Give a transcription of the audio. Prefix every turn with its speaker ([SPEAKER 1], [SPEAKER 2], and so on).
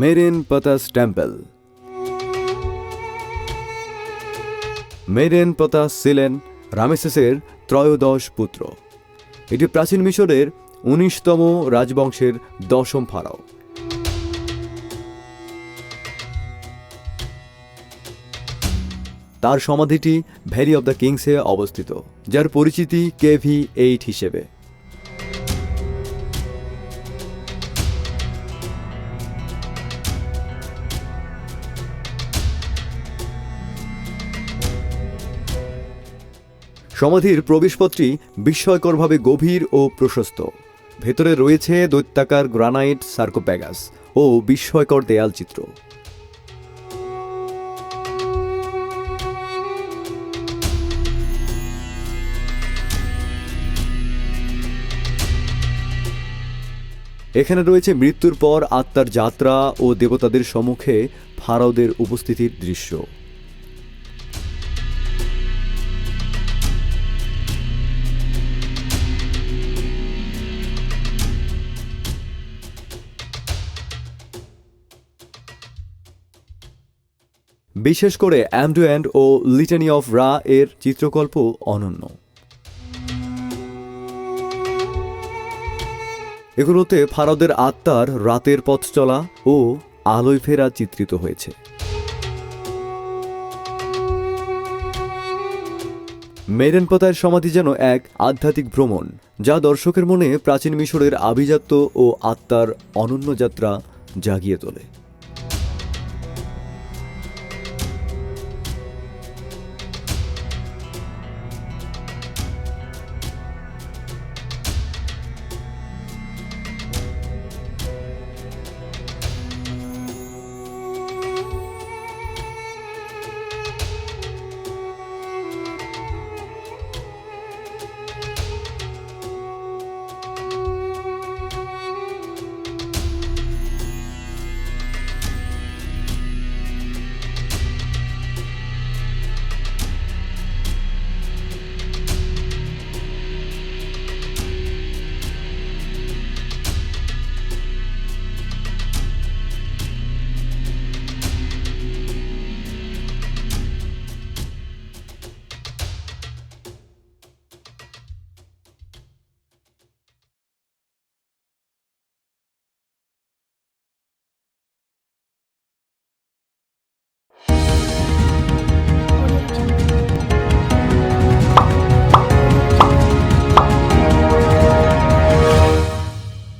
[SPEAKER 1] মেরেন পতাস temple. মেরেন পতাস ছিলেন রামেসেসের ত্রয়োদশ পুত্র। এটি প্রাচীন মিশরের উনিশতম রাজবংশের দশম ফারাও। তার সমাধিটি ভ্যালি অব দ্য কিংসে অবস্থিত, যার পরিচিতি কেভি এইট হিসেবে। সমাধির প্রবেশপথটি বিস্ময়করভাবে গভীর ও প্রশস্ত। ভেতরে রয়েছে দৈত্যাকার গ্রানাইট সার্কোপ্যাগাস ও বিস্ময়কর দেয়ালচিত্র এখানে রয়েছে মৃত্যুর পর আত্মার যাত্রা ও দেবতাদের সম্মুখে ফারাওদের উপস্থিতির দৃশ্য। বিশেষ করে অ্যান্ড ও লিটানি অফ রা এর চিত্রকল্প অনন্য। এগুলোতে ফারাদের আত্মার রাতের পথ চলা ও আলোয় ফেরা চিত্রিত হয়েছে। মেরেন মেরেনপতায়ের সমাধি যেন এক আধ্যাত্মিক ভ্রমণ, যা দর্শকের মনে প্রাচীন মিশরের আভিজাত্য ও আত্মার অনন্য যাত্রা জাগিয়ে তোলে।